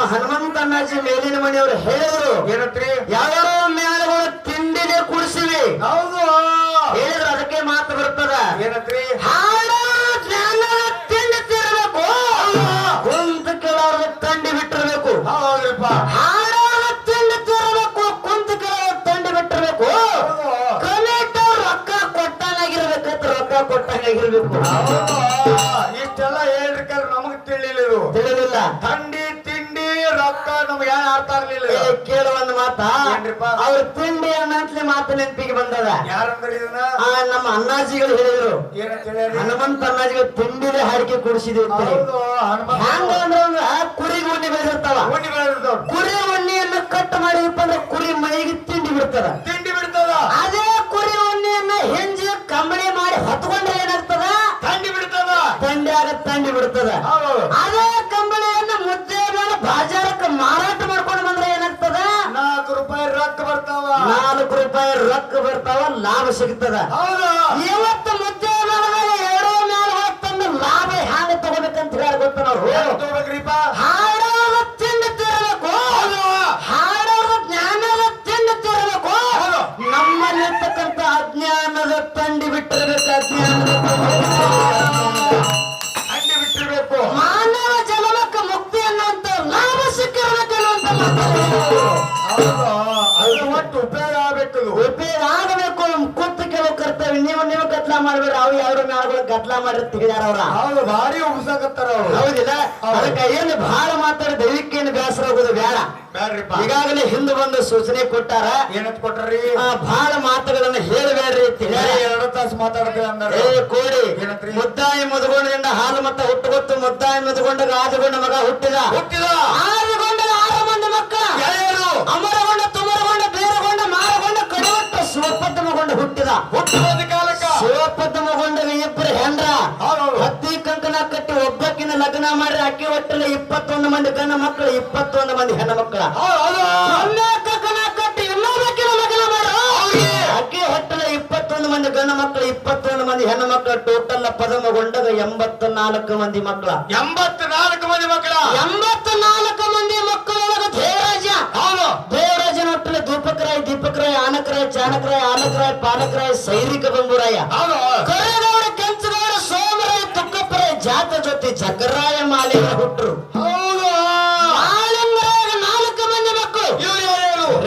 ನಮ್ಮ ಹನುಮಂತ ಅಣ್ಣಾಜಿ ಮೇಲಿನ ಮನೆಯವರು ಹೇಳಿದ್ರು ಏನತ್ರಿ? ಯಾವ್ಯಾವ ಮೇಳಗಳು ತಿಂಡಿನೇ ಕುಡಿಸಿವಿ. ಹೌದು. ಹೇಳಿದ್ರು ಅದಕ್ಕೆ ಮಾತು ಬರ್ತದ ಏನತ್ರಿ? ಹಾಡ ಜ್ಞಾನ ತಿಂಡಿ ತಿರ್ಬೇಕು ಕುಂತ ಕೆಲವರು ತಂಡಿ ಬಿಟ್ಟಿರಬೇಕು. ಹೌದಪ್ಪ ಹಾಡ ತಿಂಡಿ ತಿರ್ಬೇಕು ಕುಂತ ಕೆಲವರು ತಂಡಿ ಬಿಟ್ಟಿರ್ಬೇಕು. ಹೌದು. ಕಮಿಟ ರೊಕ್ಕ ಕೊಟ್ಟಂಗಾಗಿರ್ಬೇಕಂತ ರೊಕ್ಕ ಕೊಟ್ಟಂಗಾಗಿರ್ಬೇಕು. ಹೌದು. ಇಷ್ಟೆಲ್ಲ ಹೇಳಿರ್ಕಾರ ನಮಗ್ ತಿಳಿಲಿಲ್ಲ ಥಂಡಿ ತಿಂಡಿ ನಮ್ಗೆ ಅರ್ಥ ಆಗ್ಲಿಲ್ಲ. ಕೇಳು ಒಂದು ಮಾತ? ಅವ್ರ ತಿಂಡಿ ಅನ್ನಂತಲೇ ಮಾತು ನೆನಪಿಗೆ ಬಂದದ. ಯಾರಂದ್ರೆ ಇದನ್ನ? ಆ ನಮ್ಮ ಅಣ್ಣಾಜಿಗಳು ಹೇಳಿದ್ರು. ಹನುಮಂತ ಅಣ್ಣಾಜಿಗಳು ತಿಂಡಿಲೆ ಹಾಡಿಕೆ ಕುಡಿಸಿದ್ವಿ ಹ್ಯಾಂಗ ಅಂದ್ರೆ ಕುರಿ ಗುಂಡಿ ಬೆಳೆದಿರ್ತಾವ. ಕುರಿ ಉಣ್ಣಿಯನ್ನ ಕಟ್ ಮಾಡಿದಪ್ಪ ಅಂದ್ರೆ ಕುರಿ ಮೈಗೆ ತಿಂಡಿ ಬಿಡ್ತದ. ತಿಂಡಿ ಬಿಡ್ತದ? ಅದೇ ಕುರಿ ಉಣ್ಣಿಯನ್ನ ಹೆಂಜಿ ಕಂಬಳಿ ಮಾಡಿ ಹೊತ್ಕೊಂಡ್ರೆ ಏನಾಗ್ತದ? ಥಂಡಿ ಬಿಡ್ತದ? ತಂಡಿ ಆಗ ತಂಡಿ ಬಿಡ್ತದ. ಅದೇ ರೊಕ್ಕ ಬರ್ತಾವ ಲಾಭ ಸಿಗ್ತದ. ಇವತ್ತು ಮುಂಚೆ ಎರಡೋ ಮೇಲೆ ತಂದು ಲಾಭ ಹ್ಯಾಂಗ ತಗೋಬೇಕಂತ ಹೇಳಿ ಗೊತ್ತ ನಾವು? ತಗೋಬೇಕ್ರಿಪ್ಪ? ಹಾಡೋದ ತಿರಬೇಕು ಹಾಡೋದ ಜ್ಞಾನದ ತಿರಬೇಕು. ನಮ್ಮಲ್ಲಿರ್ತಕ್ಕಂಥ ಅಜ್ಞಾನದ ತಂಡಿ ಬಿಟ್ಟಿರ್ಬೇಕು ಅಜ್ಞಾನದ ತಂಡಿ ಬಿಟ್ಟಿರ್ಬೇಕು. ಮಾನವ ಜನ್ಮಕ್ಕೆ ಮುಕ್ತಿ ಲಾಭ ಸಿಕ್ಕಿರ್ಬೇಕು ಅದು ಒಟ್ಟು ಉಪಯೋಗ ಆಗ್ಬೇಕು ಇದು. ಉಪಯೋಗ ಆಗಬೇಕು ಕೂತು ಕೆಲವು ಕರ್ತವ್ಯ. ನೀವು ನೀವು ಗದ್ಲ ಮಾಡ್ಬೇಡ ಅವ್ರು ಯಾವ್ದು ನಾಳುಗಳು ಗದ್ಲ ಮಾಡಿರ್ತೀವಿ ಅವ್ರ. ಹೌದು ಭಾರಿ ಉಬ್ಸಾಕತ್ತಾರ ಅವ್ರು. ಹೌದಿಲ್ಲ? ಹೌದು. ಅದಕ್ಕೆ ಏನು ಬಹಳ ಮಾತಾಡಿ ದೈವಿಕೇನು ಬೇಸರ ಆಗೋದು ಬೇಡ. ಈಗಾಗಲೇ ಹಿಂದೆ ಬಂದು ಸೂಚನೆ ಕೊಟ್ಟಾರ. ಏನಂತ ಕೊಟ್ರಿ ಆ, ಬಹಳ ಮಾತುಗಳನ್ನ ಹೇಳಬೇಡ್ರಿ ಎರಡು ತಾಸು ಮಾತಾಡ್ತೀವಿ ಅಂದಾರ. ಕೋಡಿ? ಮುದ್ದಾಯಿ ಮುದುಗೊಂಡಿಂದ ಹಾಲು ಮತ್ತ ಹುಟ್ಟುಗೊತ್ತು ಮುದ್ದಾಯಿ ಮುದುಗೊಂಡ ರಾಜಗೊಂಡ ಮಗ ಹುಟ್ಟಿದ. ಹುಟ್ಟಿದ. ಆರುಗೊಂಡ ಆರು ಮಂದಿ ಮಕ್ಕ. ಯಾರ್ಯಾರು? ಅಮರಗೊಂಡ ಶಿವಪದ್ಮಗೊಂಡ ಹುಟ್ಟಿದ. ಹುಟ್ಟಿದ ಕಾಲಕ್ಕ. ಶಿವಪದ್ಮಗೊಂಡ ಇಬ್ಬರು ಹೆಂಡ್ರ ಹತ್ತಿ ಕಂಕಣ ಕಟ್ಟಿ ಒಬ್ಬಕ್ಕಿನ ಲಗ್ನ ಮಾಡಿ ಅಕ್ಕಿ ಒಟ್ಟಲ್ಲಿ ಇಪ್ಪತ್ತೊಂದು ಮಂದಿ ಗಂಡ ಮಕ್ಕಳು ಇಪ್ಪತ್ತೊಂದು ಮಂದಿ ಹೆಣ್ಣು ಮಕ್ಕಳ. ಕಂಕಣ ಕಟ್ಟಿ ಇನ್ನೊಬ್ಬಕ್ಕಿನ ಲಗ್ನ ಮಾಡು ಅಕ್ಕಿ ಹೊಟ್ಟಲ ಇಪ್ಪತ್ತೊಂದು ಮಂದಿ ಗಂಡ ಮಕ್ಕಳು ಇಪ್ಪತ್ತೊಂದು ಮಂದಿ ಹೆಣ್ಣು ಮಕ್ಕಳು ಟೋಟಲ್ ಪದಮಗೊಂಡಾಗ ಎಂಬತ್ತ ನಾಲ್ಕು ಮಂದಿ ಮಕ್ಕಳ. ಎಂಬತ್ನಾಲ್ಕು ಮಂದಿ ಮಕ್ಕಳ. ಎಂಬತ್ತ ನಾಲ್ಕು ಮಂದಿ ಮಕ್ಕಳೊಳಗ ದೇವರಾಜ ಹೌದು ದೇವರಾಜನ ಹೊಟ್ಟಲೆ ದೀಪಕರಾಯ ದೀಪಕರಾಯ ಆನಕರಾಯ ಚಾನಕರಾಯ ಆಲಕರಾಯ ಪಾಲಕರಾಯ ಸೈನಿಕ ಬಂಬುರಾಯ. ಕರೆಗೌಡ ಕೆಂಚಗೌಡ ಸೋಮರಾಯ ತುಕ್ಕಪ್ಪರಾಯ ಜಾತ ಜೊತೆ ಚಕ್ರಾಯ ಹೌದು. ಮಾಲಿಂಗರಾಯ ನಾಲ್ಕು ಮಂದಿ ಮಕ್ಕಳು.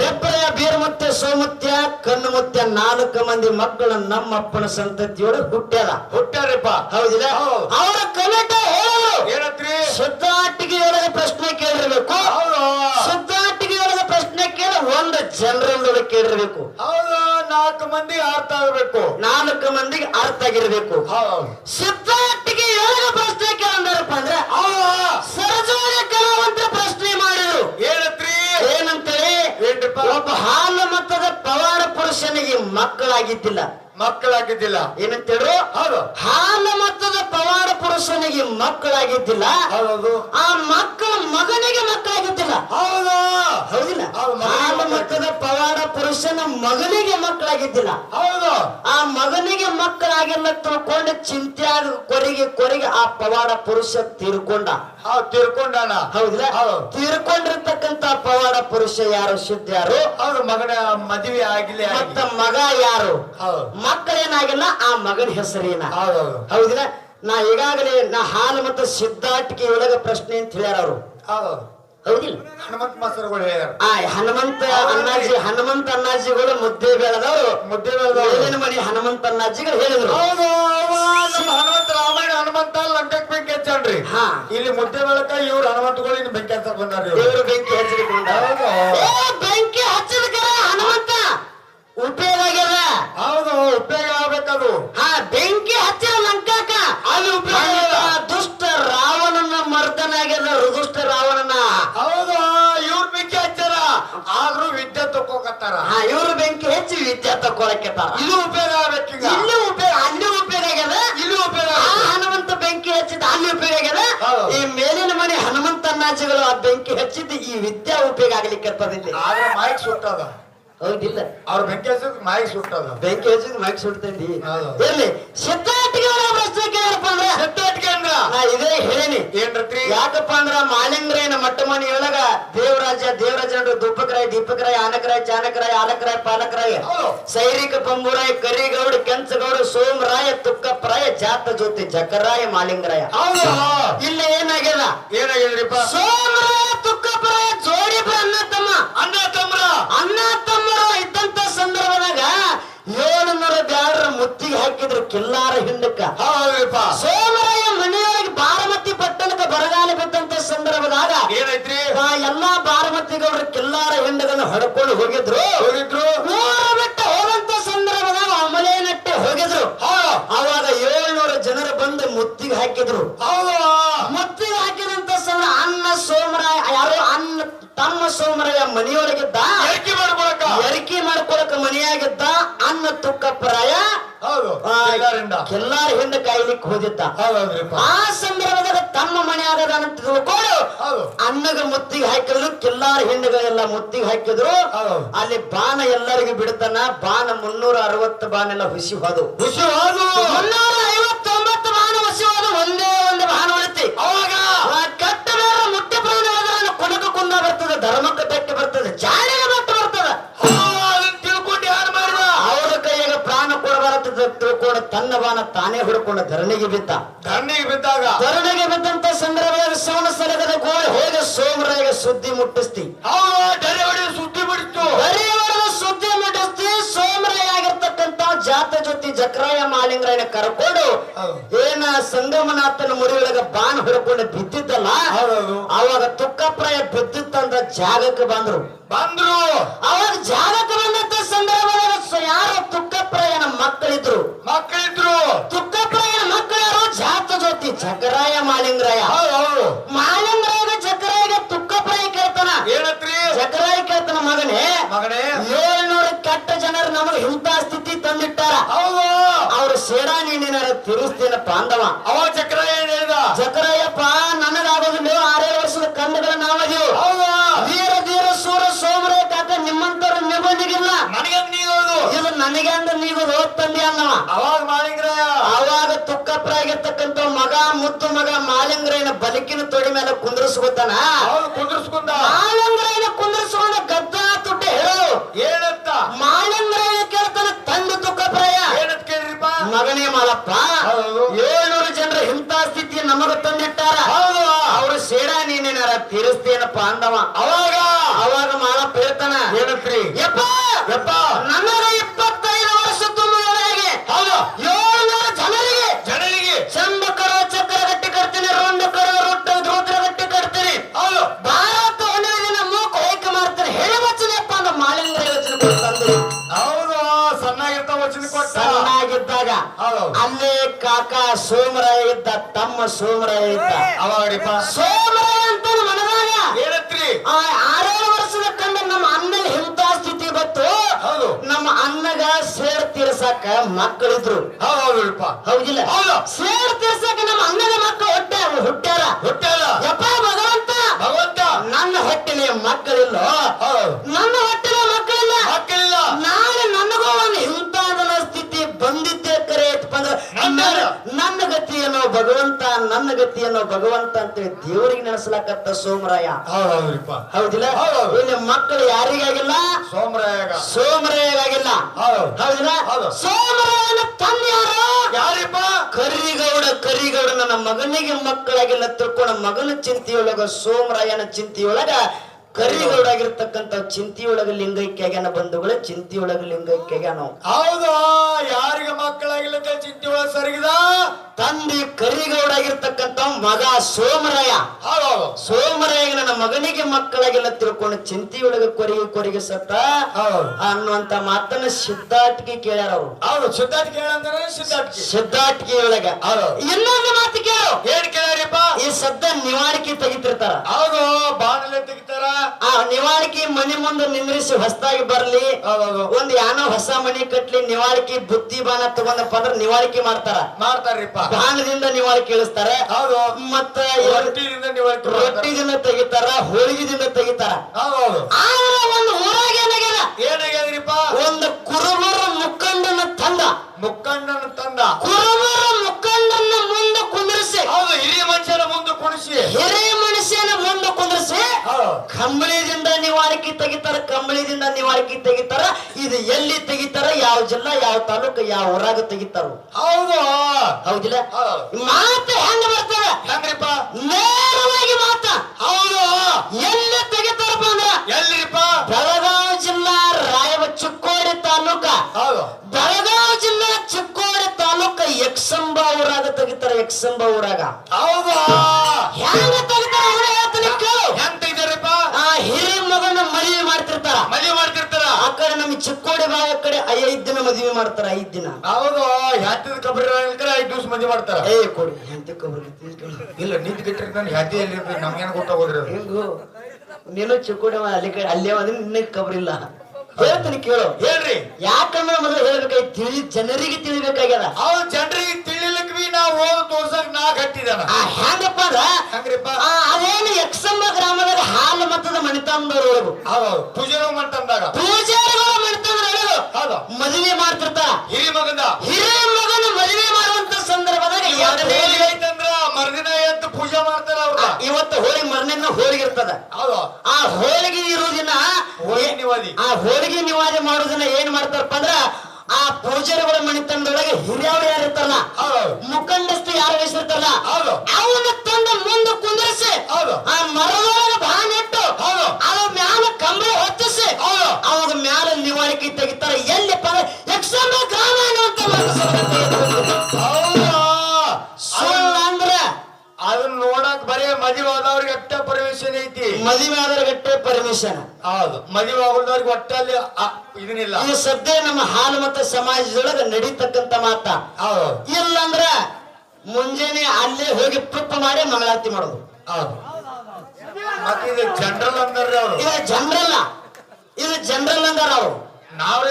ರೆಬ್ಬರಾಯ ಬೀರಮುತ್ಯ ಸೋಮುತ್ಯ ಕಣ್ಣು ಮುತ್ಯ ನಾಲ್ಕು ಮಂದಿ ಮಕ್ಕಳು ನಮ್ಮಪ್ಪನ ಸಂತತಿಯೊಳಗೆ ಹುಟ್ಟ್ಯಾರ. ಹುಟ್ಟ್ಯಾರಪ್ಪ. ಹೌದಿಲ್ಲ? ಹೌದು. ಅವರ ಕಮಿಟ ಹೇಳಿದ್ರು ಏನತ್ರಿ? ಶುದ್ಧಾಟಿಕೆಯೊಳಗೆ ಪ್ರಶ್ನೆ ಕೇಳಿರ್ಬೇಕು. ಒಳಗೆ ಕೇಳಿರ್ಬೇಕು. ಹೌದು ನಾಲ್ಕು ಮಂದಿ ಅರ್ಥ ಆಗಬೇಕು. ನಾಲ್ಕು ಮಂದಿಗೆ ಅರ್ಥ ಆಗಿರಬೇಕು. ಹೌದು. ಶುದ್ಧಾಟಿಕೆಯೊಳಗೆ ಪುರುಷನಿಗೆ ಮಕ್ಕಳಾಗಿದ್ದಿಲ್ಲ. ಮಕ್ಕಳಾಗಿದ್ದಿಲ್ಲ. ಏನಂತೇಳು ಹೌದು. ಹಾಲ ಮತ್ತದ ಪವಾಡ ಪುರುಷನಿಗೆ ಮಕ್ಕಳಾಗಿದ್ದಿಲ್ಲ. ಹೌದು. ಆ ಮಕ್ಕಳ ಮಗನಿಗೆ ಮಕ್ಕಳಾಗಿದ್ದಿಲ್ಲ. ಹೌದು. ಹೌದಿಲ್ಲ? ಹಾಲ ಮತ್ತದ ಪುರುಷನ ಮಗನಿಗೆ ಮಕ್ಕಳಾಗಿದ್ದಿಲ್ಲ. ಹೌದು. ಆ ಮಗನಿಗೆ ಮಕ್ಕಳಾಗಿಲ್ಲ ತಿಳ್ಕೊಂಡ ಚಿಂತೆ ಕೊರಿಗೆ ಕೊರಿಗೆ ಆ ಪವಾಡ ಪುರುಷ ತೀರ್ಕೊಂಡ. ಹೌದು ತಿರ್ಕೊಂಡಾನ. ಹೌದಿಲ್ಲ? ಹೌದು. ತೀರ್ಕೊಂಡಿರ್ತಕ್ಕಂತ ಪವಾಡ ಪುರುಷ ಯಾರು ಶುದ್ಧ ಯಾರು? ಅವ್ರ ಮಗನ ಮದುವೆ ಆಗಿಲ್ಲ ಮತ್ತ ಮಗ ಯಾರು? ಮಕ್ಕಳೇನಾಗಿಲ್ಲ ಆ ಮಗನ ಹೆಸರೇನ. ಹೌದು ಹೌದಿಲ್ಲ? ನಾ ಈಗಾಗಲೇ ನಾ ಹಾಲು ಮತ್ತು ಸಿದ್ಧಾಟಿಕೆ ಒಳಗ ಪ್ರಶ್ನೆ ಅಂತ ಹೇಳ್ಯಾರ ಅವರು. ಹೌದಿಲ್ಲ? ಹನುಮಂತ ಮಾಸ್ತರ್ಗಳು ಹೇಳ್ಯಾರ ಆ ಹನುಮಂತ ಅಣ್ಣಾಜಿ ಹನುಮಂತ ಅಣ್ಣಾಜಿಗಳು ಮುದ್ದೆ ಬೆಳೆದವರು. ಮುದ್ದೆ ಬೆಳೆದವರು. ಮಾಡಿ ಮನೆ ಹನುಮಂತ ಅಣ್ಣಾಜಿಗಳು ಹೇಳಿದ್ರು? ಹೌದು ನಮ್ಮ ಹನುಮಂತ ರಾಮಾಯಣ ಹನುಮಂತ ಲಂಕಕ್ಕೆ ಬೆಂಕಿ ಹಚ್ಚಾನ್ರಿ. ಹಾ. ಇಲ್ಲಿ ಮುದ್ದೆ ಬೆಳಕ ಇವ್ರು ಹನುಮಂತಗಳು ಇನ್ನು ಬೆಂಕಿ ಹಚ್ಚಕ್ ಬಂದ್ರಿ ಇವ್ರು. ಬೆಂಕಿ ಹಚ್ಚಲಿಕ್ಕೆ ಬೆಂಕಿ ಹಚ್ಚಲಿಕ್ಕೆ ಹನುಮಂತ? ಉಪಯೋಗ ಆಗ್ಯದ? ಹೌದು ಉಪಯೋಗ ಆಗ್ಬೇಕದು ಹಾ ಬೆಂಕಿ ಹಚ್ಚಿದ ಲಂಕಾಕ ಅದು ಉಪಯೋಗ ಇಲ್ಲ. ಅಂತ ದುಷ್ಟ ರಾವಣನ ಮರ್ದನ ಆಗ್ಯದ ರುದುಷ್ಟ ರಾವಣನ ಹೌದು ಇವ್ರು ಬೆಂಕಿ ಹಚ್ಚಾರ ಆದ್ರೂ ವಿದ್ಯೆ ತಕ್ಕೋಕತ್ತಾರ ಹಾ ಇವ್ರು ಬೆಂಕಿ ಹೆಚ್ಚಿ ವಿದ್ಯೆ ತಕೊಳಕ್ಕೆ ಇದು ಉಪಯೋಗ ಆಗ್ಬೇಕೀಗ ಇಲ್ಲಿ ಉಪಯೋಗ ಅಲ್ಲಿ ಉಪಯೋಗ ಆಗ್ಯದ? ಇಲ್ಲಿ ಉಪಯೋಗ ಆ. ಹನುಮಂತ ಬೆಂಕಿ ಹಚ್ಚಿದ ಅಲ್ಲಿ ಉಪಯೋಗ ಆಗ್ಯದ? ಹೌದು. ಈ ಮೇಲಿನ ಮನೆ ಹನುಮಂತ ಅಣ್ಣಾಜಿಗಳು ಆ ಬೆಂಕಿ ಹಚ್ಚಿದ್ದು ಈ ವಿದ್ಯಾ ಉಪಯೋಗ ಆಗ್ಲಿಕ್ಕೆ ಆದ್ರೆ ಮೈಕ್ ಸುಟ್ಟದ. ಹೌದಿಲ್ಲ ಅವ್ರ ಬೆಂಕಿ ಹಚ್ಚಕ್ ಮಾಯಿಗೆ ಸುಟ್ಟದ ಬೆಂಕಿ ಹಚ್ಚಿದ್ ಮೈಕ್ ಸುಡ್ತಂದಿ ಹೌದು. ಎಲ್ಲಿ ಸಿದ್ಧಾರ್ಥಿಗೆ ಪ್ರಶ್ನೆ ಕೇಳಪ್ಪ ಅಂದ್ರೆ? ಸೆಟ್ಟೋಟ್ಗೆ ಅಂದ್ರ ನಾ ಇದೇ ಹೇಳೀನಿ ಏನ್ರತ್ರಿ? ಯಾಕಪ್ಪ ಅಂದ್ರ ಮಾಲಿಂಗ್ರೇನ ಮಟ್ಟ ಮನಿ ಹೇಳಾಗ ದೇವರಾಜ ದೇವರಾಜ ನಡು ದೀಪಕರಾಯ ದೀಪಕರಾಯ ಆನಕರಾಯ ಚಾನಕರಾಯ ಆಲಕರಾಯ ಪಾಲಕರಾಯ ಹೌದು. ಸೈರಿಕ ಪಂಬುರಾಯ ಕರಿಗೌಡ ಕೆಂಚಗೌಡ ಸೋಮರಾಯ ತುಕ್ಕಪ್ಪರಾಯ ಜಾತ ಜ್ಯೋತಿ ಜಕರಾಯ ಮಾಲಿಂಗರಾಯ. ಹೌದು. ಇಲ್ಲ ಏನಾಗ್ಯದ? ಏನಾಗಿದ್ರಿಪ್ಪ ಸೋಮರಾಯ ತುಕ್ಕಪ್ಪರಾಯ ಜೋಡಿ ಅಣ್ಣ ತಮ್ಮ ಅಣ್ಣ ತಮ್ರ ಅಣ್ಣ ತಮ್ಮರು ಇದ್ದಂತ ಸಂದರ್ಭದಾಗ ಏಳುನೂರ ಬ್ಯಾಡರ ಮುತ್ತಿಗೆ ಹಾಕಿದ್ರು ಕಿಲ್ಲಾರ ಹಿಂದಕ್ಕ. ಹೌದ್ರಿಪ್ಪ ಸೋಮರಾಯ ಮನೆಯೊಳಗೆ ಬಾರಮತಿ ಪಟ್ಟಣಕ್ಕೆ ಬರಗಾಲ ಬಿದ್ದಂತ ಸಂದರ್ಭದಾಗ ಏನೈತ್ರಿ? ಆ ಎಲ್ಲಾ ಬಾರಮತಿ ಗೌಡರು ಕಿಲ್ಲಾರ ಹಿಂದಗನ್ನ ಹೊಡ್ಕೊಂಡು ಹೋಗಿದ್ರು. ಹೋಗಿದ್ರು? ಬಿಟ್ಟು ಹೋದಂತ ಸಂದರ್ಭದಾಗ ಅಮಲೆ ನಟ್ಟೆ ಹೋಗಿದ್ರು ಅವಾಗ ಏಳ್ನೂರು ಜನರು ಬಂದು ಮುತ್ತಿಗೆ ಹಾಕಿದ್ರು. ಮುತ್ತಿಗೆ ಹಾಕಿದಂತ ಸಂದ್ರ ಅನ್ನ ಸೋಮರಾಯ ಯಾರೋ ಅನ್ನ ತಮ್ಮ ಸೋಮರಾಯ ಮನೆಯೊಳಗಿದ್ದ ಎರ್ಕಿ ಮಾಡ್ಕೊಳಕ. ಎರಿಕೆ ಮಾಡ್ಕೊಳಕ ಮನೆಯಾಗಿದ್ದ ಅನ್ನ ತುಕ್ಕಪ್ಪರಾಯ ಕೆಲ್ಲಾರ ಹಿಂದೆ ಕಾಯ್ಲಿಕ್ಕೆ ಹೋದಿತ್ತ. ಆ ಸಂದರ್ಭದಾಗ ತಮ್ಮ ಮನೆ ಆಗದ ಅಂತ ತಿಳ್ಕೊಂಡು ಅನ್ನಗ ಮುತ್ತಿಗೆ ಹಾಕಿದ್ರು ಕೆಲ್ಲಾರ ಹಿಂದೆಗಳೆಲ್ಲ ಮುತ್ತಿಗೆ ಹಾಕಿದ್ರು. ಅಲ್ಲಿ ಬಾಣ ಎಲ್ಲರಿಗೂ ಬಿಡ್ತಾನ ಬಾಣ ಮುನ್ನೂರ ಅರವತ್ತು ಬಾಣ ಎಲ್ಲ ಹುಸಿ ಹೋದು. ಹುಸಿ ಹೋದು. ಮುನ್ನೂರ ಐವತ್ತೊಂಬತ್ತು ಬಾಣ ಹುಸಿ ಹೋದು ಒಂದೇ ಒಂದು ಬಾಣ ಉಳಿತಿ. ಅವಾಗ. ಕಟ್ಟ ಬೇರೆ ಮುಟ್ಟಿ ಪ್ರಾಣ ಕೊಡಕ ಕುಂದ ಬರ್ತದೆ ಧರ್ಮಕ್ಕೆ ಬೆಟ್ಟ ಬರ್ತದೆ ಜಾಲಿಗೆ ಕೊಡಬಾರದು ತಿಳ್ಕೊಂಡು ತನ್ನ ಬಾನ ತಾನೇ ಹಿಡ್ಕೊಂಡು ಧರಣಿಗೆ ಬಿದ್ದ. ಧರಣಿಗೆ ಬಿದ್ದಾಗ? ಧರಣಿಗೆ ಬಿದ್ದಂತ ಸಂದರ್ಭದಲ್ಲಿ ಸೋಮ ಸಲಗದ ಗೋಳಿ ಹೋಗಿ ಸೋಮರಾಯ ಸುದ್ದಿ ಮುಟ್ಟಿಸ್ತಿ? ಸುದ್ದಿ ಬರೀವರದ ಸುದ್ದಿ ಮುಟ್ಟಿಸ್ತಿ ಸೋಮರಾಯ ಆಗಿರ್ತಕ್ಕಂತ ಜಾತ ಜೊತೆ ಜಕ್ರಾಯ ಮಾಲಿಂಗರಾಯನ ಕರ್ಕೊಂಡು. ಏನ ಸಂಗಮನಾಥನ ಮುರಿಯೊಳಗ ಬಾಣ ಹಿಡ್ಕೊಂಡು ಬಿದ್ದಿದ್ದಲ್ಲ? ಅವಾಗ ತುಕ್ಕಪ್ರಾಯ ಬಿದ್ದಿತ್ತಂದ್ರ ಜಾಗಕ್ಕೆ ಬಂದ್ರು. ಬಂದ್ರು. ಅವಾಗ ಜಾಗಕ್ಕೆ ಬಂದಂತ ಮಕ್ಕಳಿದ್ರು. ಮಕ್ಕಳಿದ್ರು. ತುಕ್ಕಪ್ರಾಯನ ಮಕ್ಕಳು ಯಾರು ಜಾತ ಜ್ಯೋತಿ ಜಕರಾಯ ಮಾಲಿಂಗರಾಯ ಮಾಲಿಂಗರಾಯಗ ಜಕರಾಯಗ ತುಕ್ಕಪ್ರಾಯ ಕೇಳ್ತಾನ. ಏನತ್ರಿ? ಜಕರಾಯ ಕೇಳ್ತಾನ ಮಗನೇ. ಮಗನೇ. ಏಳ್ನೂರ ಕೆಟ್ಟ ಜನರು ನಮಗೆ ಇಂಥ ಸ್ಥಿತಿ ತಂದಿಟ್ಟಾರ. ಅವ್ರ ಸೇಡಾ ನೀನೇನಾರ ತಿರುಸ್ತೀನಪ್ಪ ಅಂದವ ಅವ ಚಕ್ರಾಯ ಹೇಳಿದ? ಜಕರಾಯಪ್ಪ ನನಗಾಗೋದಿಲ್ಲ ಆರೇಳು ವರ್ಷದ ಕಂದಗಳ ನಾವದೀವು ನಿಮ್ಮನಿಗಿಲ್ಲ ನನಗೆ ನೀಗೋದು ಇದು ನನಗೆ ಅಂದ್ರೆ ನೀವು ಓದ್ತಂದಿ ಅಲ್ಲ ಅವಾಗ ಮಾಲಿಂಗ್ರ ಅವಾಗ ತುಕ್ಕಪ್ರಾಗಿರ್ತಕ್ಕಂಥ ಮಗ ಮುತ್ತು ಮಗ ಮಾಲಿಂಗ್ರೈನ ಬದುಕಿನ ತೊಡಿ ಮೇಲೆ ಕುಂದ್ರಿಸ್ಕೊತಾನ? ಕುಂದ್ರಸ್ಕೊಂಡ. ಮಾಲಿಂಗ್ರೈನ ಕುಂದ್ರಿಸ್ಕೊಂಡ ಗದ್ದ ತುಟ್ಟಿ ಹೇಳು. ಏನಂತ? ಮಾಲಿಂಗ್ರೈನ ಕೇಳ್ತಾನ ತಂದು ತುಕ್ಕಪ್ರಾಯ. ಏನಂತ ಕೇಳ್ರಿಪ್ಪ ಮಗನೇ ಮಾಲಪ್ಪ. ಏಳ್ನೂರು ಜನರ ಇಂಥ ಸ್ಥಿತಿ ನಮಗ ತಂದಿಟ್ಟಾರ. ಹೌದು. ಅವ್ರ ಸೇಡ ನೀನೇನಾರ ತೀರಿಸ್ತೇನಪ್ಪ ಅಂದವ ಅವಾಗ ಅವಾಗ ಮಾಲಪ್ಪ ಹೇಳ್ತಾನ ಏನಂತ್ರಿ ಯಪ್ಪ ಯಪ್ಪ ನನಗ ಸಣ್ಣಾಗಿದ್ದಾಗ ಅಲ್ಲಿ ಕಾಕ ಸೋಮರಾಯ ಇದ್ದ ತಮ್ಮ ಸೋಮರಾಯ ಇದ್ದ ಅವಾಗಡಿಪ್ಪ. ಸೋಮರಾಯ ಅಂತ ಮನದಾಗ ಏನತ್ರಿ? ಆ ಆರೇಳು ವರ್ಷದ ಕಂಡ ನಮ್ಮ ಅಣ್ಣನ ಇಂಥ ಸ್ಥಿತಿ ಬತ್ತು ಹೌದು. ನಮ್ಮ ಅಣ್ಣಗ ಸೇರ್ ತೀರ್ಸಾಕ ಮಕ್ಕಳಿದ್ರು. ಹೌದು ಹೌದುಪ್ಪ ಹೌದಿಲ್ಲ? ಹೌದು. ಸೇರ್ ತೀರ್ಸಾಕ ನಮ್ಮ ಅಣ್ಣನ ಮಕ್ಕಳು ಹೊಟ್ಟೆ ಹುಟ್ಟ್ಯಾರ? ಹುಟ್ಟ್ಯಾರ. ಯಪ್ಪ ಭಗವಂತ ಭಗವಂತ. ನನ್ನ ಹೊಟ್ಟಿನ ಮಕ್ಕಳಿಲ್ಲ? ನನ್ನ ಹೊಟ್ಟೆಲೆ ಭಗವಂತ ನನ್ನ ಗತಿಯನ್ನು ಭಗವಂತ ಅಂತೇಳಿ ದೇವರಿಗೆ ನೆನೆಸ್ಲಾಕತ್ತ ಸೋಮರಾಯ. ಹೌದಿಲ್ಲ? ಹೌದು. ಇಲ್ಲಿ ಮಕ್ಕಳು ಯಾರಿಗಾಗಿಲ್ಲ? ಸೋಮರಾಯ ಸೋಮರಾಯಗಾಗಿಲ್ಲ. ಹೌದು ಹೌದಿಲ್ಲ? ಹೌದು. ಸೋಮರಾಯನ ತಂದೆ ಯಾರು ಯಾರಿಪ್ಪ? ಕರಿಗೌಡ ಕರಿಗೌಡ ನನ್ನ ಮಗನಿಗೆ ಮಕ್ಕಳಾಗಿಲ್ಲ ತಿಳ್ಕೊಂಡ ಮಗನ ಚಿಂತೆಯೊಳಗ ಸೋಮರಾಯನ ಚಿಂತೆಯೊಳಗ ಕರಿಗೌಡ ಆಗಿರ್ತಕ್ಕಂಥ ಚಿಂತೆಯೊಳಗ ಲಿಂಗೈಕ್ಯಾಗ್ಯಾನ ಬಂಧುಗಳ ಚಿಂತೆಯೊಳಗ ಲಿಂಗೈಕ್ಯಾಗ್ಯಾನ ಹೌದು. ಯಾರಿಗೆ ಮಕ್ಕಳಾಗಿಲ್ಲ ಒಳಗೆ ಸರಿಗಿದ ತಂದೆ ಕರಿಗೌಡ ಆಗಿರ್ತಕ್ಕಂಥ ಮಗ ಸೋಮರಾಯ ಸೋಮರಾಯ ನನ್ನ ಮಗನಿಗೆ ಮಕ್ಕಳಾಗಿಲ್ಲ ತಿಳ್ಕೊಂಡು ಚಿಂತೆಯೊಳಗ ಕೊರಿಗೆ ಕೊರಿಗೆ ಸತ್ತ ಹೌದು. ಅನ್ನುವಂತ ಮಾತನ್ನ ಸಿದ್ಧಾಟ್ಗೆ ಕೇಳ್ಯಾರ ಅವರು. ಹೌದು ಸಿದ್ಧಾರ್ಥ್ ಕೇಳಂದ್ರೆ ಸಿದ್ಧಾರ್ಥ್ ಸಿದ್ಧಾಟಿಕೆಯೊಳಗ ಹೌದು. ಇನ್ನೊಂದು ಮಾತು ಕೇಳು. ಏನ್ ಕೇಳ್ರಿಪ್ಪ ಈ ಸದ್ದ ನಿವಾರಿಕೆ ತೆಗಿತಿರ್ತಾರ. ಹೌದು ಆ ನಿವಾಳಿಕೆ ಮನೆ ಮುಂದೆ ನಿಂದ್ರಿಸಿ ಹೊಸದಾಗಿ ಬರ್ಲಿ ಒಂದ್ ಯಾನೋ ಹೊಸ ಮನೆ ಕಟ್ಲಿ ನಿವಾಳಿಕೆ ಬುದ್ಧಿ ಬಾನ ತಗೊಂಡಪ್ಪ ಅಂದ್ರೆ ನಿವಾಳಿಕೆ ಮಾಡ್ತಾರ. ಮಾಡ್ತಾರಪ್ಪ ದಾನದಿಂದ ನಿವಾಳಿಕೆ ಇಳಿಸ್ತಾರೆ. ಹೌದು. ಮತ್ತ ರೊಟ್ಟಿದಿಂದ ರೊಟ್ಟಿದಿಂದ ತೆಗಿತಾರ ಹೋಳಿಗೆದಿಂದ ತೆಗಿತಾರ. ಹೌದು ಒಂದು ಏನಾಗ್ಯಾದ್ರಿಪ್ಪ? ಒಂದು ಕುರುಬರ ಮುಖಂಡನ ತಂದ. ಮುಖಂಡನ ತಂದ. ಕುರುಬರ ಮುಖಂಡನ ಮುಂದೆ ಕುಂದಿರಿಸಿ. ಹೌದು ಹಿರಿಯ ಮನುಷ್ಯನ ಮುಂದೆ ಕುಣಿಸಿ. ಹಿರಿಯ ಮನುಷ್ಯನ ಮುಂದೆ ಕುಂದಿರಿಸಿ. ಕಂಬಳಿದಿಂದ ನಿವಾರಿಕೆ ತೆಗಿತಾರ ಕಂಬಳಿದಿಂದ ನಿವಾರಿಕೆ ತೆಗಿತಾರ ಇದು ಎಲ್ಲಿ ತೆಗಿತಾರ ಯಾವ ಜಿಲ್ಲಾ ಯಾವ ತಾಲೂಕು ಯಾವ ಊರಾಗ ತೆಗಿತಾರ? ಹೌದು. ಹೌದಿಲ್ಲ? ಮಾತು ಹೆಂಗ ಬರ್ತದ? ಹೆಂಗ್ರಿಪ್ಪ? ನೇರವಾಗಿ ಮಾತ. ಹೌದು. ಎಲ್ಲಿ ತೆಗಿತಾರಪ್ಪ ಅಂದ್ರ? ಎಲ್ಲಿಪ್ಪ ಬೆಳಗಾವಿ ಜಿಲ್ಲಾ ರಾಯವ ಚಿಕ್ಕೋಡಿ ತಾಲೂಕ. ಹೌದು. ಬೆಳಗಾವಿ ಜಿಲ್ಲಾ ಚಿಕ್ಕೋಡಿ ತಾಲೂಕ ಎಕ್ಸಂಬ ಊರಾಗ ತೆಗಿತಾರ ಎಕ್ಸಂಬ ಊರಾಗ. ಹೌದು. ಹೆಂಗ ತೆಗಿತಾರ ಅವ್ರೇ ಹೇಳ್ತೀನಿ ಕೇಳು ಹೆಂಗ್ ತೆಗ್ದಾರಿಪ್ಪ ಆ ಹಿರಿ ಮಗನ ಮದುವೆ ಮಾಡ್ತಿರ್ತಾರ ಮದುವೆ ಮಾಡ್ತಿರ್ತಾರ ಆ ಕಡೆ ನಮ್ ಚಿಕ್ಕೋಡಿ ಭಾಗ ಕಡೆ ಐದ್ ದಿನ ಮದುವೆ ಮಾಡ್ತಾರ ಐದ್ ದಿನ. ಹೌದು ಹ್ಯಾತಿದ ಕಬ್ರಿ ಐದು ದಿವಸ ಮದುವೆ ಮಾಡ್ತಾರ. ಏ ಕೊಡಿ ಎಂತ ಕಬರ್ ಇಲ್ಲ ನಿಂತ್ ಗಿಟ್ಟಿರ್ತಾನೆ ಹ್ಯಾತಿ ಎಲ್ಲಿ ನಮ್ಗೇನ್ ಗೊತ್ತಾಗೋದ್ರಿ ಹೆಂಗು? ನೀನು ಚಿಕ್ಕೋಡಿ ಅಲ್ಲಿ ಕಡೆ ಅಲ್ಲೇ ಅಂದ್ರೆ ನಿನ್ನ ಇಲ್ಲ. ಹೇಳ್ತೀನಿ ಕೇಳು. ಹೇಳ್ರಿ. ಯಾಕಂದ್ರೆ ಮೊದಲು ಹೇಳ್ಬೇಕಾಗಿ ತಿಳಿ ಜನರಿಗೆ ತಿಳಿಬೇಕಾಗ್ಯದ. ಹೌದು ಜನರಿಗೆ ನಾವು ಓದ್ ತೋರ್ಸಕ್ ನಾ ಗಟ್ಟಿದಾನ ಆ ಹೆಂಗಪ್ಪ ಹೆಂಗ್ರಿಪ್ಪ. ಆ, ಅದೇನು ಯಕ್ಷಂಬ ಗ್ರಾಮದಾಗ ಹಾಲು ಮತದ ಮಣಿತಂದವ್ರು ಒಳಗು ಹೌದು. ಪೂಜಾರು ಮಾಡ್ತಂದಾಗ. ಪೂಜಾರಿಗಳು ಮಾಡ್ತಂದ್ರೆ ಮದುವೆ ಮಾಡ್ತಿರ್ತಾರ? ಹಿರಿ ಮಗಂದ. ಹಿರಿಯ ಮಗನ ಮದುವೆ ಮಾಡುವಂತ ಸಂದರ್ಭದಾಗ ಐತಂದ್ರ ಮರ್ದಿನ ಎದ್ದು ಪೂಜೆ ಮಾಡ್ತಾರ ಅವ್ರ. ಇವತ್ತು ಹೋಳಿ ಮರಣಿನ ಹೋಳಿಗೆ ಇರ್ತದ. ಹೌದು. ಆ ಹೋಳಿಗೆ ಇರೋ ದಿನ ಹೋಳಿಗೆ ನಿವಾದಿ. ಆ ಹೋಳಿಗೆ ನಿವಾದಿ ಮಾಡೋದನ್ನ ಏನ್ ಮಾಡ್ತಾರಪ್ಪ ಅಂದ್ರ ಆ ಪೂಜಾರಿಗಳ ಮನೆತನದೊಳಗೆ ಹಿರಿಯವರು ಯಾರು ಇರ್ತಾರಲ್ಲ ಮುಖಂಡಸ್ಥ ಯಾರು ವಹಿಸಿರ್ತಾರಲ್ಲ ಅವನ ತಂದ ಮುಂದೆ ಕುಂದರಿಸಿ ಹೌದು. ಆ ಮರದೊಳಗೆ ಬಾನಿಟ್ಟು ಹೌದು. ಅದ ಮ್ಯಾಲ ಕಂಬಳ ಹೊತ್ತಿಸಿ ಅವಾಗ ಮ್ಯಾಲ ನಿವಾಳಿಕೆ ತೆಗಿತಾರ. ಎಲ್ಲಿ ಪರ ಎಕ್ಸಾಂಪಲ್ ಗ್ರಾಮ ಅನ್ನುವಂತ ಸುಳ್ಳು ಅಂದ್ರ ಅದನ್ನ ನೋಡಕ್ ಬರೀ ಮದುವೆ ಆದವ್ರಿಗೆ ಅಟ್ಟೆ ಪರ್ಮಿಷನ್ ಐತಿ. ಮದುವೆ ಆದ್ರೆ ಅಟ್ಟೆ ಪರ್ಮಿಷನ್ ಹೌದು. ಮದುವೆ ಒಟ್ಟಲ್ಲಿ ಇದನ್ನಿಲ್ಲ. ಈ ಸದ್ಯ ನಮ್ಮ ಹಾಲು ಮತ್ತು ಸಮಾಜದೊಳಗ ನಡೀತಕ್ಕಂತ ಮಾತ. ಇಲ್ಲಂದ್ರ ಮುಂಜಾನೆ ಅಲ್ಲೇ ಹೋಗಿ ತುಪ್ಪ ಮಾಡಿ ಮಂಗಳಾರತಿ ಮಾಡೋದು. ಹೌದು. ಮತ್ತೆ ಇದು ಜನರಲ್ ಅಂದಾರ್ರಿ ಅವ್ರು. ಇದು ಜನರಲ್ ಇದು ಜನರಲ್ ಅಂದಾರ ಅವ್ರು. ನಾವೇ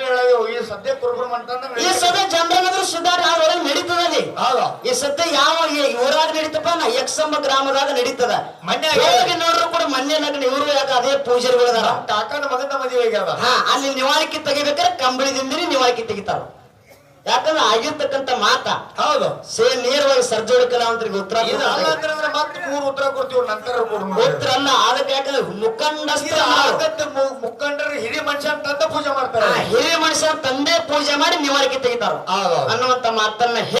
ಹೇಳೋದು ಈ ಸದ್ಯ ಕುರುಬರು ಅಂತಂದ್ರೆ ಈ ಸದ್ಯ ಜನರಲ್ ಅಂದ್ರೆ ಸುದ್ದಾಟ ಅವ್ರೊಳಗೆ ನಡೀತದಲ್ಲಿ ಹೌದು. ಈ ಸದ್ಯ ಯಾವ ಊರಾಗ ನಡೀತಪ್ಪ? ನಾ ಯಕ್ಷಂಬ ಗ್ರಾಮದಾಗ ನಡೀತದ. ಮನ್ಯಾಗ ನೋಡ್ರು ಕೂಡ ಯಾಕೆ ಅದೇ ಪೂಜಾರಿಗಳಿದಾರ ಕಾಕನ ಮಗನ ಮದುವೆ ಆಗ್ಯಾವ ಹಾ ಅಲ್ಲಿ ನಿವಾಳಿಕೆ ತೆಗಿಬೇಕಾದ್ರೆ ಕಂಬಳಿದಿಂದನೇ ನಿವಾಳಿಕೆ ತೆಗಿತಾರ. ಯಾಕಂದ್ರೆ ಆಗಿರ್ತಕ್ಕಂತ ಮಾತ. ಹೌದು. ಸೇ ನೇರವಾಗಿ ಸರ್ಜೋಡಿ ಕಲಾವಂತರಿಗೆ ಉತ್ತರ ಇದು ಅಲ್ಲ ಅಂತಂದ್ರೆ ಮತ್ತೆ ಮೂರು ಉತ್ತರ ಕೊಡ್ತೀವಿ ನಂತರ ಉತ್ತರ ಅಲ್ಲ ಅದಕ್ಕೆ ಯಾಕಂದ್ರೆ ಮುಖಂಡ ಮುಖಂಡರು ಹಿರಿಯ ಮನುಷ್ಯ ತಂದೆ ಪೂಜೆ ಮಾಡ್ತಾರೆ. ಹಿರಿಯ ಮನುಷ್ಯ ತಂದೆ ಪೂಜೆ ಮಾಡಿ ನಿವಾರಿಕೆ ತೆಗಿತಾರ. ಅನ್ನುವಂತ ಮಾತನ್ನ